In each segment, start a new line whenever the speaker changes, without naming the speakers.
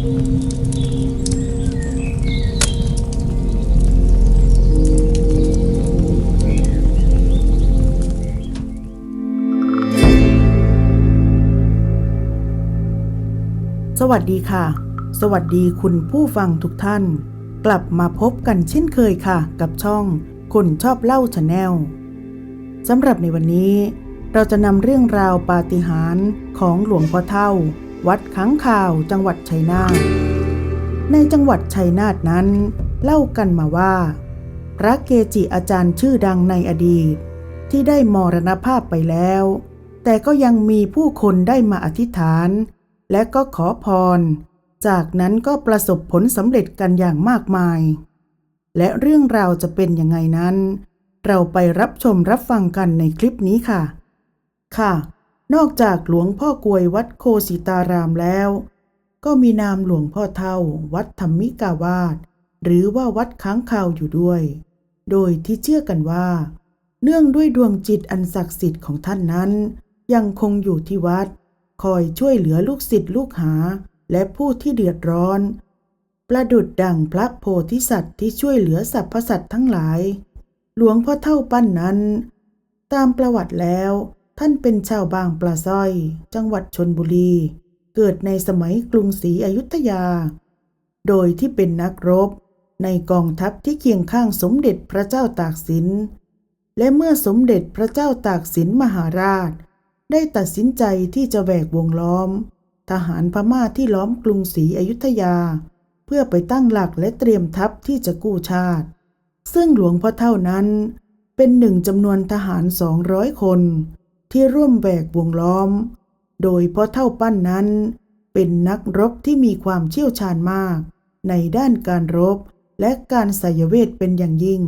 สวัสดีค่ะ สวัสดีคุณผู้ฟังทุกท่าน กลับมาพบกันเช่นเคยค่ะ กับช่องคนชอบเล่าชาแนลสำหรับในวันนี้ เราจะนำเรื่องราวปาฏิหาริย์ของหลวงพ่อเท่า วัดค้างข่าวจังหวัดชัยนาท ในจังหวัดชัยนาทนั้น เล่ากันมาว่า พระเกจิอาจารย์ชื่อดังในอดีต ที่ได้มรณภาพไปแล้ว แต่ก็ยังมีผู้คนได้มาอธิษฐาน และก็ขอพร จากนั้นก็ประสบผลสำเร็จกันอย่างมากมาย และเรื่องราวจะเป็นยังไงนั้น เราไปรับชมรับฟังกันในคลิปนี้ค่ะ ค่ะ นอกจากหลวงพ่อกวยวัดโคสิตารามแล้ว ก็มีนามหลวงพ่อเท่า วัดธรรมิกาวาสหรือว่าวัดค้างคาวอยู่ด้วย โดยที่เชื่อกันว่า เนื่องด้วยดวงจิตอันศักดิ์สิทธิ์ของท่านนั้น ยังคงอยู่ที่วัด คอยช่วยเหลือลูกศิษย์ลูกหาและผู้ที่เดือดร้อน ประดุดดังพระโพธิสัตว์ที่ช่วยเหลือสรรพสัตว์ทั้งหลาย หลวงพ่อเท่าปั้นนั้น ตามประวัติแล้ว ท่านเป็นชาวบางปลาสร้อย จังหวัดชนบุรี เกิดในสมัยกรุงศรีอยุธยา โดยที่เป็นนักรบ ในกองทัพที่เคียงข้างสมเด็จพระเจ้าตากสิน และเมื่อสมเด็จพระเจ้าตากสินมหาราช ได้ตัดสินใจที่จะแหวกวงล้อม ทหารพม่าที่ล้อมกรุงศรีอยุธยา เพื่อไปตั้งหลักและเตรียมทัพที่จะกู้ชาติ ซึ่งหลวงพ่อเท่านั้นเป็นหนึ่งจำนวนทหารสองร้อยคน ที่ร่วมแหวกวงล้อม โดยพ่อเท่าปั้นนั้น เป็นนักรบที่มีความเชี่ยวชาญมาก ในด้านการรบและการสยเวทเป็นอย่างยิ่ง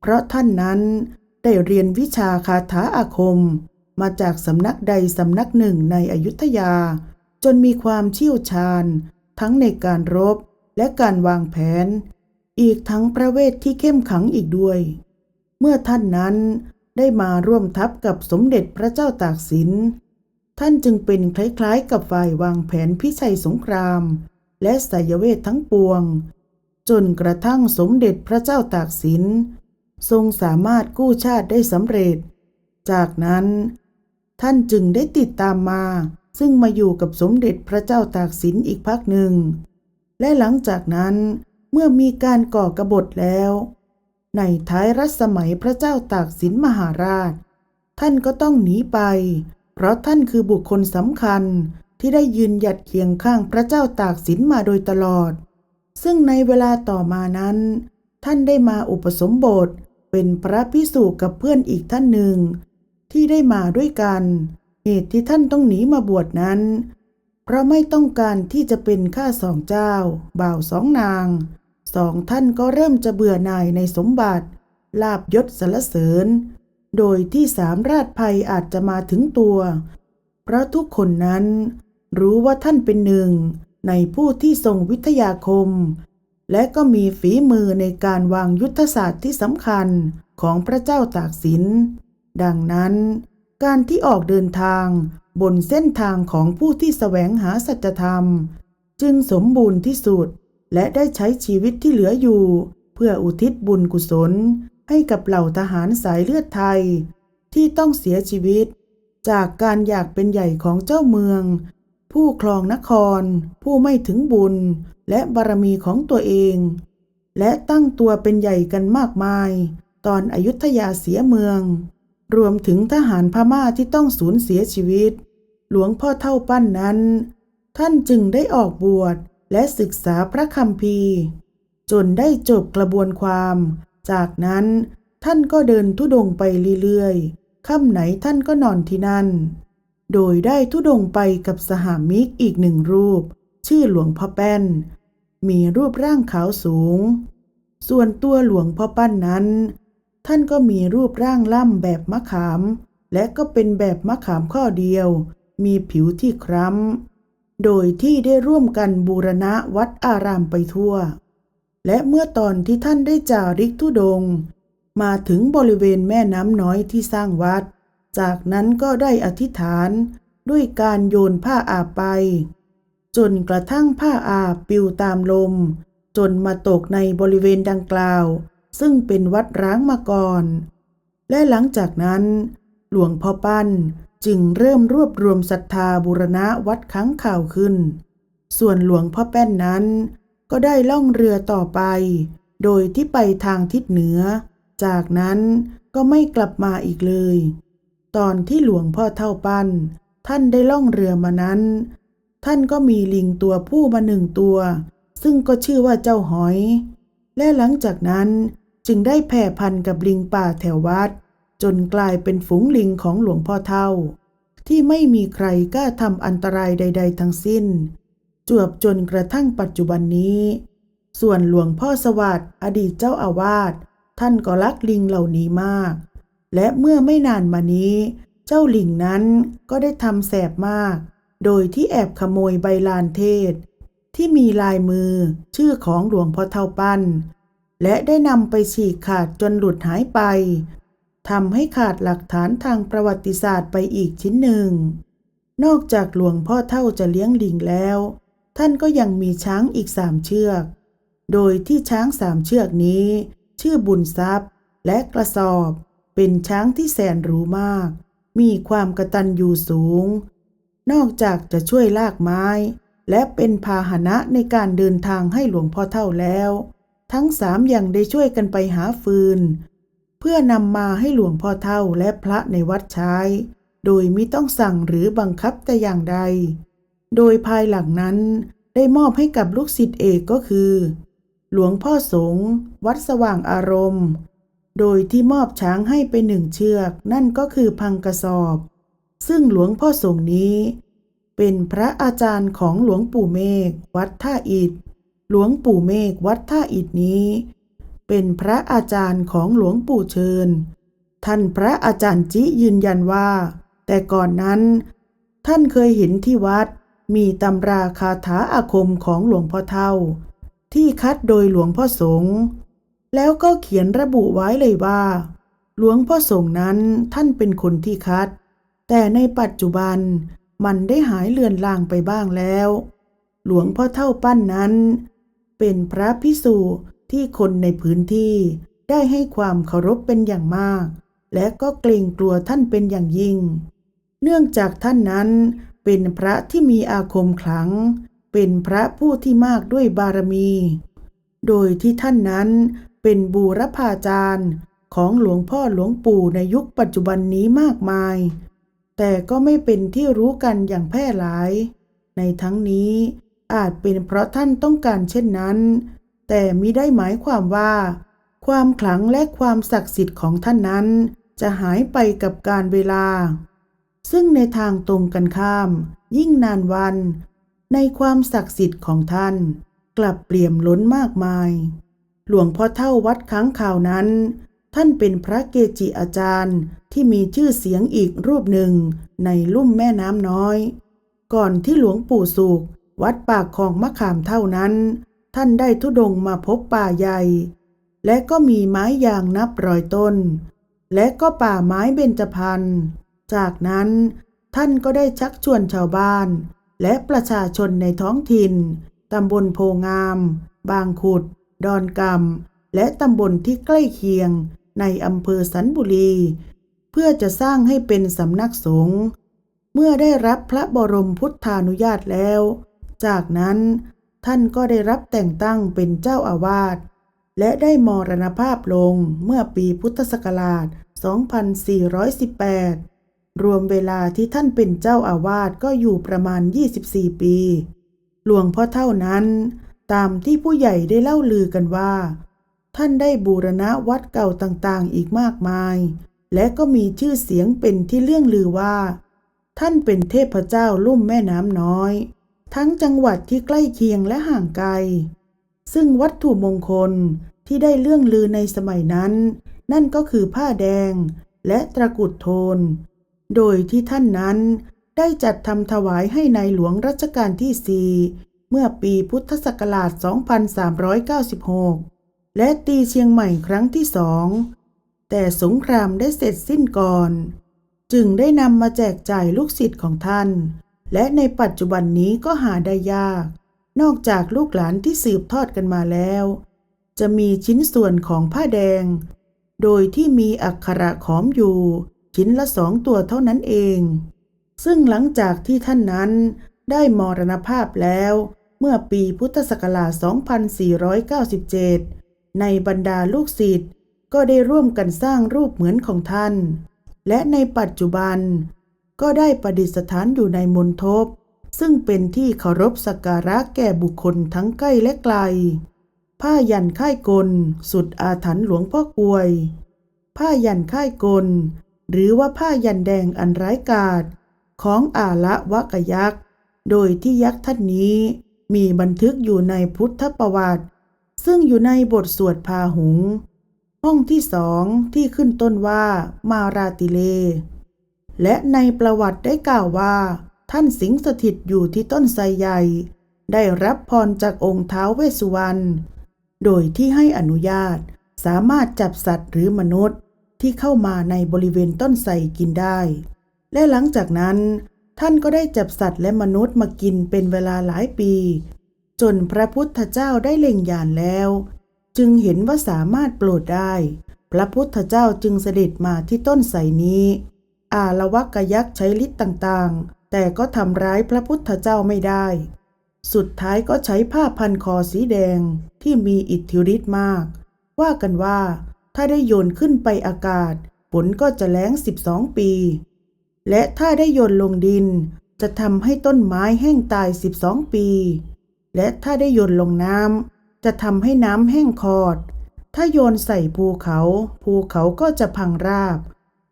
เพราะท่านนั้นได้เรียนวิชาคาถาอาคม มาจากสำนักใดสำนักหนึ่งในอยุธยา จนมีความเชี่ยวชาญ ทั้งในการรบและการวางแผน อีกทั้งพระเวทที่เข้มขังอีกด้วย เมื่อท่านนั้น ได้มาร่วมทัพกับสมเด็จพระเจ้าตากสิน ท่านจึงเป็นคล้ายๆ กับฝ่ายวางแผนพิชัยสงคราม และไสยเวททั้งปวง จนกระทั่งสมเด็จพระเจ้าตากสิน ทรงสามารถกู้ชาติได้สำเร็จ จากนั้น ท่านจึงได้ติดตามมา ซึ่งมาอยู่กับสมเด็จพระเจ้าตากสินอีกพักหนึ่ง และหลังจากนั้นเมื่อมีการก่อกบฏแล้ว ในท้ายรัชสมัยพระเจ้าตากสินมหาราช ท่านก็ต้องหนีไป เพราะท่านคือบุคคลสำคัญที่ได้ยืนหยัดเคียงข้างพระเจ้าตากสินมาโดยตลอด ซึ่งในเวลาต่อมานั้น ท่านได้มาอุปสมบทเป็นพระพิสุกับเพื่อนอีกท่านหนึ่ง ที่ได้มาด้วยกัน เหตุที่ท่านต้องหนีมาบวชนั้น เพราะไม่ต้องการที่จะเป็นข้าสองเจ้า บ่าวสองนาง สองท่านก็เริ่มจะเบื่อหน่ายในสมบัติ ลาบยศสรรเสริญ โดยที่สามราชภัยอาจจะมาถึงตัว เพราะทุกคนนั้น รู้ว่าท่านเป็นหนึ่ง ในผู้ที่ทรงวิทยาคม และก็มีฝีมือในการวางยุทธศาสตร์ที่สำคัญของพระเจ้าตากสิน ดังนั้น การที่ออกเดินทางบนเส้นทางของผู้ที่แสวงหาสัจธรรม จึงสมบูรณ์ที่สุด และได้ใช้ชีวิตที่เหลืออยู่ เพื่ออุทิศบุญกุศล ให้กับเหล่าทหารสายเลือดไทย ที่ต้องเสียชีวิต จากการอยากเป็นใหญ่ของเจ้าเมือง ผู้ครองนคร ผู้ไม่ถึงบุญ และบารมีของตัวเอง และตั้งตัวเป็นใหญ่กันมากมาย ตอนอายุทยาเสียเมือง รวมถึงทหารพม่าที่ต้องสูญเสียชีวิต หลวงพ่อเท่าปั้นนั้น ท่านจึงได้ออกบวช และศึกษาพระคัมภีร์จนได้จบกระบวนความ จากนั้นท่านก็เดินทุดงไปเรื่อยๆ ค่ำไหนท่านก็นอนที่นั่น โดยได้ทุดงไปกับสหามิกอีกหนึ่งรูป ชื่อหลวงพ่อแป้น มีรูปร่างขาวสูง ส่วนตัวหลวงพ่อปั้นนั้น ท่านก็มีรูปร่างล่ำแบบมะขาม และก็เป็นแบบมะขามข้อเดียว มีผิวที่คล้ำ โดยที่ได้ร่วมกันบูรณะวัดอารามไปทั่ว และเมื่อตอนที่ท่านได้จาริกทุดง มาถึงบริเวณแม่น้ำน้อยที่สร้างวัด จากนั้นก็ได้อธิษฐานด้วยการโยนผ้าอาบไป จนกระทั่งผ้าอาบปลิวตามลม จนมาตกในบริเวณดังกล่าว ซึ่งเป็นวัดร้างมาก่อน และหลังจากนั้น หลวงพ่อปั้น จึงเริ่มรวบรวมศรัทธาบูรณะวัดค้างข่าวขึ้น ส่วนหลวงพ่อแป้นนั้น ก็ได้ล่องเรือต่อไป โดยที่ไปทางทิศเหนือ จากนั้นก็ไม่กลับมาอีกเลย ตอนที่หลวงพ่อเท่าปั้น ท่านได้ล่องเรือมานั้น ท่านก็มีลิงตัวผู้มาหนึ่งตัว ซึ่งก็ชื่อว่าเจ้าหอย และหลังจากนั้นจึงได้แผ่พันธ์กับลิงป่าแถววัด จนกลายเป็นฝูงลิงของหลวงพ่อเท่า ที่ไม่มีใครกล้าทำอันตรายใด ๆ ทั้งสิ้น จวบจนกระทั่งปัจจุบันนี้ ส่วนหลวงพ่อสวัสดิ์อดีตเจ้าอาวาสท่านก็รักลิงเหล่านี้มาก และเมื่อไม่นานมานี้ เจ้าลิงนั้นก็ได้ทำแสบมาก โดยที่แอบขโมยใบลานเทศ ที่มีลายมือชื่อของหลวงพ่อเท่าปั้น และได้นำไปฉีกขาดจนหลุดหายไป ทำให้ขาดหลักฐานทางประวัติศาสตร์ไปอีกชิ้นหนึ่ง นอกจากหลวงพ่อเท่าจะเลี้ยงลิงแล้ว ท่านก็ยังมีช้างอีกสามเชือก โดยที่ช้างสามเชือกนี้ ชื่อบุญทรัพย์ และกระสอบ เป็นช้างที่แสนรู้มาก มีความกระตันอยู่สูง นอกจากจะช่วยลากไม้ และเป็นพาหนะในการเดินทางให้หลวงพ่อเท่าแล้ว ทั้งสามยังได้ช่วยกันไปหาฟืน เพื่อนำมาให้หลวงพ่อเท่าและพระในวัดใช้ โดยไมิต้องสั่งหรือบังคับแต่อย่างใด โดยภายหลังนั้นได้มอบให้กับลูกศิษย์เอกก็คือ หลวงพ่อสงฆ์วัดสว่างอารมณ์ โดยที่มอบช้างให้ไปหนึ่งเชือก นั่นก็คือพังกระสอบ ซึ่งหลวงพ่อสงฆ์นี้ เป็นพระอาจารย์ของหลวงปู่เมฆวัดท่าอิฐหลวงปู่เมฆวัดท่าอิฐนี้ เป็นพระอาจารย์ของหลวงปู่เชิญ ท่านพระอาจารย์จิยืนยันว่า แต่ก่อนนั้น ท่านเคยเห็นที่วัดมีตำราคาถาอาคมของหลวงพ่อเท่า ที่คัดโดยหลวงพ่อสงฆ์แล้วก็เขียนระบุไว้เลยว่า หลวงพ่อสงฆ์นั้นท่านเป็นคนที่คัด แต่ในปัจจุบันมันได้หายเลือนลางไปบ้างแล้ว หลวงพ่อเท่าปั้นนั้น เป็นพระพิสุ ที่คนในพื้นที่ได้ให้ความเคารพเป็นอย่างมาก และก็เกรงกลัวท่านเป็นอย่างยิ่ง เนื่องจากท่านนั้นเป็นพระที่มีอาคมขลัง เป็นพระผู้ที่มากด้วยบารมี โดยที่ท่านนั้นเป็นบูรพาจารย์ของหลวงพ่อหลวงปู่ในยุคปัจจุบันนี้มากมาย แต่ก็ไม่เป็นที่รู้กันอย่างแพร่หลาย ในทั้งนี้อาจเป็นเพราะท่านต้องการเช่นนั้น แต่มิได้หมายความว่า ความขลังและความศักดิ์สิทธิ์ของท่านนั้น จะหายไปกับการเวลา ซึ่งในทางตรงกันข้าม ยิ่งนานวัน ในความศักดิ์สิทธิ์ของท่าน กลับเปลี่ยมล้นมากมาย หลวงพ่อเท่าวัดค้างข่าวนั้น ท่านเป็นพระเกจิอาจารย์ที่มีชื่อเสียงอีกรูปหนึ่งในลุ่มแม่น้ำน้อย ก่อนที่หลวงปู่สุขวัดปากคลองมะขามเท่านั้น ท่านได้ทุดงมาพบป่าใหญ่ และก็มีไม้ยางนับร้อยต้น และก็ป่าไม้เบญจพรรณจากนั้นท่านก็ได้ชักชวนชาวบ้าน และประชาชนในท้องถิ่น ตำบลโพงาม บางขุด ดอนกำและตำบลที่ใกล้เคียงในอำเภอสันบุรี เพื่อจะสร้างให้เป็นสำนักสงฆ์เมื่อได้รับพระบรมพุทธานุญาตแล้ว จากนั้น ท่านก็ได้รับแต่งตั้งเป็นเจ้าอาวาส และได้มรณภาพลงเมื่อปีพุทธศักราช 2418 รวมเวลาที่ท่านเป็นเจ้าอาวาสก็อยู่ประมาณ 24 ปี หลวงพ่อเท่านั้น ตามที่ผู้ใหญ่ได้เล่าลือกันว่า ท่านได้บูรณะวัดเก่าต่างๆ อีกมากมาย และก็มีชื่อเสียงเป็นที่เลื่องลือว่า ท่านเป็นเทพเจ้าลุ่มแม่น้ำน้อย ทั้งจังหวัดที่ใกล้เคียงและห่างไกล ซึ่งวัตถุมงคลที่ได้เลื่องลือในสมัยนั้น นั่นก็คือผ้าแดงและตะกุดโทน โดยที่ท่านนั้นได้จัดทำถวายให้ในหลวงรัชกาลที่4เมื่อปีพุทธศักราช 2396 และตีเชียงใหม่ครั้งที่สองแต่สงครามได้เสร็จสิ้นก่อน จึงได้นำมาแจกจ่ายลูกศิษย์ของท่าน และในปัจจุบันนี้ก็หาได้ยาก นอกจากลูกหลานที่สืบทอดกันมาแล้ว จะมีชิ้นส่วนของผ้าแดง โดยที่มีอักขระขอมอยู่ ชิ้นละสองตัวเท่านั้นเอง ซึ่งหลังจากที่ท่านนั้นได้มรณภาพแล้ว เมื่อปีพุทธศักราช 2497 ในบรรดาลูกศิษย์ก็ได้ร่วมกันสร้างรูปเหมือนของท่าน และในปัจจุบัน ก็ได้ประดิษฐานอยู่ในมณฑปซึ่งเป็นที่เคารพสักการะแก่บุคคลทั้งใกล้และไกล ผ้ายันค่ายกล สุดอาถรรพ์หลวงพ่อกลวย ผ้ายันค่ายกล หรือว่าผ้ายันแดงอันร้ายกาจของอาละวะกยักษ์ โดยที่ยักษ์ท่านนี้มีบันทึกอยู่ในพุทธประวัติ ซึ่งอยู่ในบทสวดพาหุง ห้องที่สองที่ขึ้นต้นว่ามาราติเล และในประวัติได้กล่าวว่า ท่านสิงสถิตอยู่ที่ต้นไทรใหญ่ ได้รับพรจากองค์ท้าวเวสสุวรรณ โดยที่ให้อนุญาตสามารถจับสัตว์หรือมนุษย์ที่เข้ามาในบริเวณต้นไทรกินได้ และหลังจากนั้น ท่านก็ได้จับสัตว์และมนุษย์มากินเป็นเวลาหลายปี จนพระพุทธเจ้าได้เล็งยานแล้ว จึงเห็นว่าสามารถโปรดได้ พระพุทธเจ้าจึงเสด็จมาที่ต้นไทรนี้ อาละวะกะยักษ์ใช้ฤทธิ์ต่างๆ แต่ก็ทำร้ายพระพุทธเจ้าไม่ได้ สุดท้ายก็ใช้ผ้าพันคอสีแดงที่มีอิทธิฤทธิ์มาก ว่ากันว่าถ้าได้โยนขึ้นไปอากาศฝนก็จะแล้ง 12 ปี และถ้าได้โยนลงดิน จะทำให้ต้นไม้แห้งตาย 12 ปี และถ้าได้โยนลงน้ำจะทำให้น้ำแห้งคอด ถ้าโยนใส่ภูเขา ภูเขาก็จะพังราบ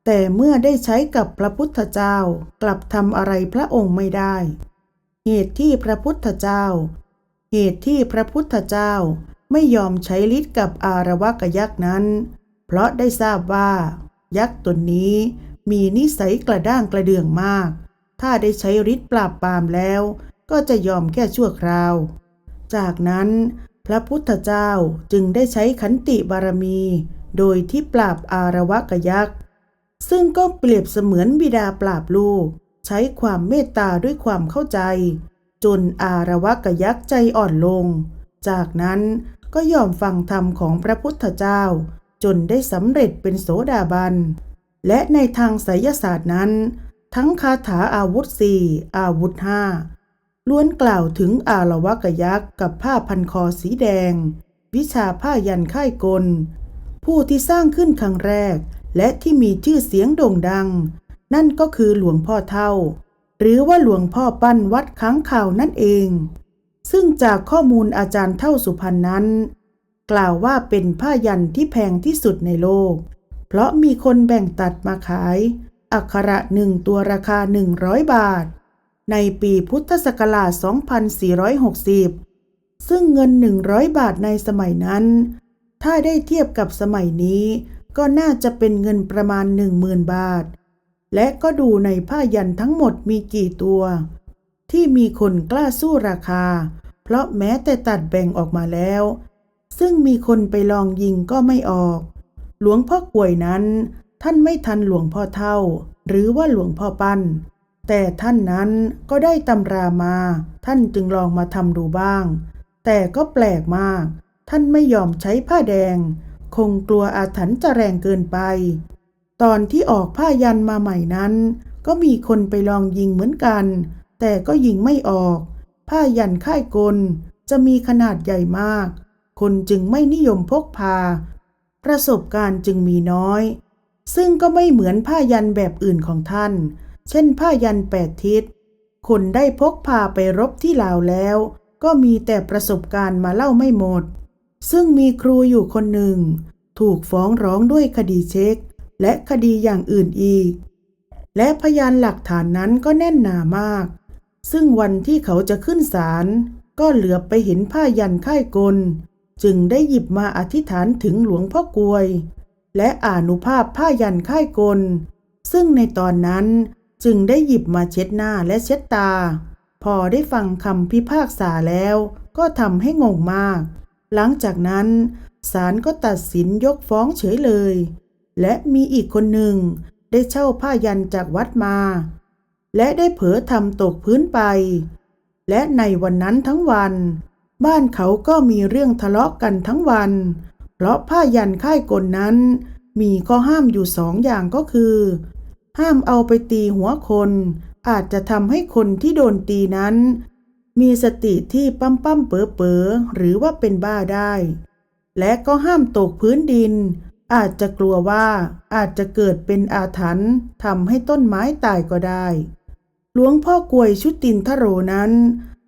แต่เมื่อได้ใช้กับพระพุทธเจ้ากลับทำอะไรพระองค์ไม่ได้ เหตุที่พระพุทธเจ้า เหตุที่พระพุทธเจ้าไม่ยอมใช้ฤทธิ์กับอารวะกยักษ์นั้น เพราะได้ทราบว่า ยักษ์ตนนี้มีนิสัยกระด้างกระเดื่องมาก ถ้าได้ใช้ฤทธิ์ปราบปรามแล้ว ก็จะยอมแค่ชั่วคราว จากนั้นพระพุทธเจ้าจึงได้ใช้ขันติบารมี โดยที่ปราบอารวะกยักษ์ ซึ่งก็เปรียบเสมือนบิดาปราบลูก ใช้ความเมตตาด้วยความเข้าใจ จนอารวะกะยักษ์ใจอ่อนลง จากนั้นก็ยอมฟังธรรมของพระพุทธเจ้า จนได้สำเร็จเป็นโสดาบัน และในทางไสยศาสตร์นั้น ทั้งคาถาอาวุธสี่อาวุธห้าล้วนกล่าวถึงอารวะกะยักษ์กับผ้าพันคอสีแดง วิชาผ้ายันค่ายกล ผู้ที่สร้างขึ้นครั้งแรก และที่มีชื่อเสียงโด่งดัง นั่นก็คือหลวงพ่อเท่า หรือว่าหลวงพ่อปั้นวัดค้างข่าวนั่นเอง ซึ่งจากข้อมูลอาจารย์เท่าสุพรรณนั้น กล่าวว่าเป็นผ้ายันที่แพงที่สุดในโลก เพราะมีคนแบ่งตัดมาขาย อักขระหนึ่งตัวราคา 100 บาท ในปีพุทธศักราช 2460 ซึ่งเงิน 100 บาทในสมัยนั้น ถ้าได้เทียบกับสมัยนี้ ก็น่าจะเป็นเงินประมาณ10,000บาท และก็ดูในผ้ายันทั้งหมดมีกี่ตัว ที่มีคนกล้าสู้ราคา เพราะแม้แต่ตัดแบ่งออกมาแล้ว ซึ่งมีคนไปลองยิงก็ไม่ออก หลวงพ่อกลวยนั้น ท่านไม่ทันหลวงพ่อเท่า หรือว่าหลวงพ่อปั้น แต่ท่านนั้นก็ได้ตำรามา ท่านจึงลองมาทำดูบ้าง แต่ก็แปลกมาก ท่านไม่ยอมใช้ผ้าแดง คงกลัวอาถรรพ์จะแรงเกินไป ตอนที่ออกผ้ายันมาใหม่นั้น ก็มีคนไปลองยิงเหมือนกัน แต่ก็ยิงไม่ออก ผ้ายันค่ายกลจะมีขนาดใหญ่มาก คนจึงไม่นิยมพกพา ประสบการณ์จึงมีน้อย ซึ่งก็ไม่เหมือนผ้ายันแบบอื่นของท่าน เช่นผ้ายันแปดทิศ คนได้พกพาไปรบที่ลาวแล้ว ก็มีแต่ประสบการณ์มาเล่าไม่หมด ซึ่งมีครูอยู่คนหนึ่ง ถูกฟ้องร้องด้วยคดีเช็ค และคดีอย่างอื่นอีก และพยานหลักฐานนั้นก็แน่นหนามาก ซึ่งวันที่เขาจะขึ้นศาลก็เหลือไปเห็นผ้ายันค่ายกล จึงได้หยิบมาอธิษฐานถึงหลวงพ่อกลวย และอานุภาพผ้ายันค่ายกล ซึ่งในตอนนั้นจึงได้หยิบมาเช็ดหน้าและเช็ดตา พอได้ฟังคำพิพากษาแล้ว ก็ทำให้งงมาก หลังจากนั้นศาลก็ตัดสินยกฟ้องเฉยเลย และมีอีกคนหนึ่งได้เช่าผ้ายันจากวัดมา และได้เผลอทำตกพื้นไป และในวันนั้นทั้งวัน บ้านเขาก็มีเรื่องทะเลาะกันทั้งวัน เพราะผ้ายันค่ายกลนั้น มีข้อห้ามอยู่สองอย่างก็คือ ห้ามเอาไปตีหัวคน อาจจะทำให้คนที่โดนตีนั้น มีสติที่ปั้มปั้มเป๋อเป๋อหรือว่าเป็นบ้าได้ และก็ห้ามตกพื้นดิน อาจจะกลัวว่าอาจจะเกิดเป็นอาถรรพ์ทำให้ต้นไม้ตายก็ได้ หลวงพ่อกวยชุตินทโรนั้น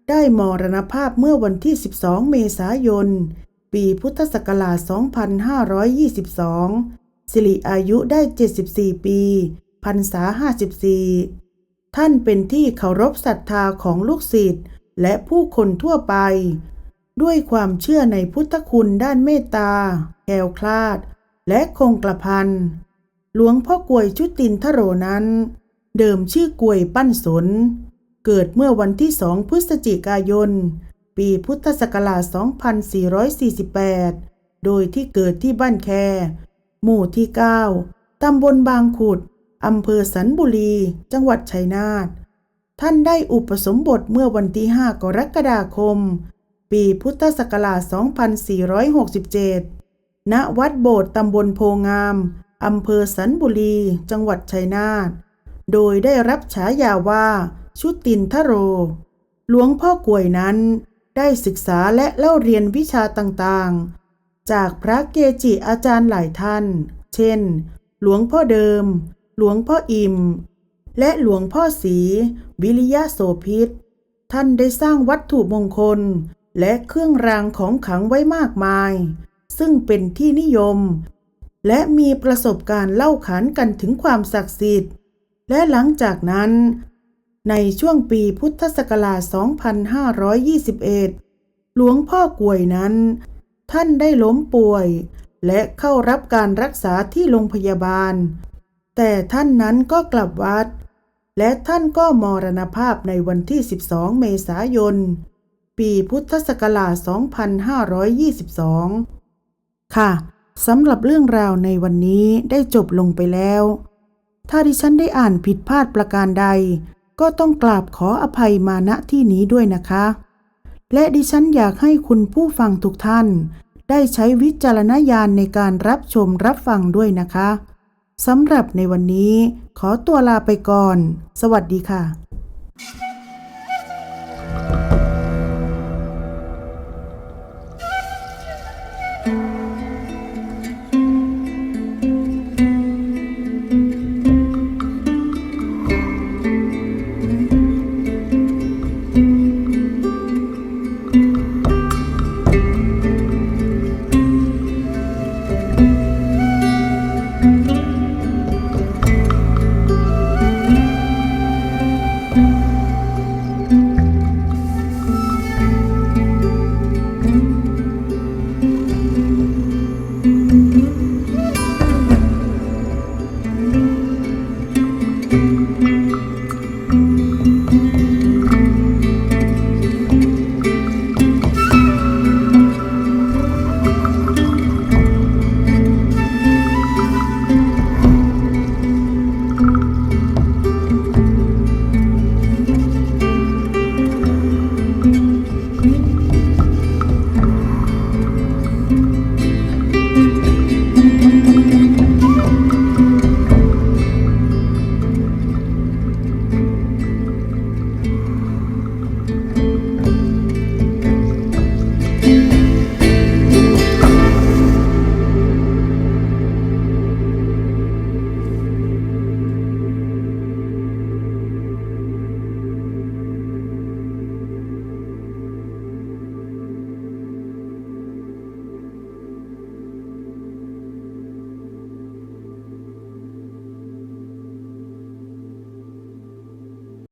ได้มรณภาพเมื่อวันที่ 12 เมษายน ปีพุทธศักราช 2522 สิริอายุได้ 74 ปีพรรษา 54 ท่านเป็นที่เคารพศรัทธาของลูกศิษย์ และผู้คนทั่วไป ด้วยความเชื่อในพุทธคุณด้านเมตตาแคล้วคลาด และคงกระพันหลวงพ่อกวยชุตินทโรนั้น เดิมชื่อกวยปั้นสน เกิดเมื่อวันที่สองพฤศจิกายน ปีพุทธศักราช 2448 โดยที่เกิดที่บ้านแค หมู่ที่ 9ตำบลบางขุดอำเภอสันบุรี จังหวัดชัยนาท ท่านได้อุปสมบทเมื่อวันที่ 5 กรกฎาคม ปีพุทธศักราช 2467 ณ วัดโบสถ์ตำบลโพงาม อำเภอสันบุรี จังหวัดชัยนาท โดยได้รับฉายาว่า ชุตินทโร หลวงพ่อกวยนั้น ได้ศึกษาและเล่าเรียนวิชาต่างๆ จากพระเกจิอาจารย์หลายท่าน เช่น หลวงพ่อเดิม หลวงพ่ออิ่ม และหลวงพ่อศรีวิริยะโสพิษ ท่านได้สร้างวัตถุมงคล และเครื่องรางของขลังไว้มากมาย ซึ่งเป็นที่นิยม และมีประสบการณ์เล่าขานกันถึงความศักดิ์สิทธิ์ และหลังจากนั้น ในช่วงปีพุทธศักราช 2521 หลวงพ่อกวยนั้น ท่านได้ล้มป่วย และเข้ารับการรักษาที่โรงพยาบาลแต่ท่านนั้นก็กลับวัด และท่านก็มรณภาพในวันที่ 12 เมษายน ปีพุทธศักราช 2522 ค่ะสำหรับเรื่องราวในวันนี้ได้จบลงไปแล้ว ถ้าดิฉันได้อ่านผิดพลาดประการใด ก็ต้องกราบขออภัยมาณที่นี้ด้วยนะคะ และดิฉันอยากให้คุณผู้ฟังทุกท่าน ได้ใช้วิจารณญาณในการรับชมรับฟังด้วยนะคะ สำหรับในวันนี้ขอตัวลาไปก่อน สวัสดีค่ะ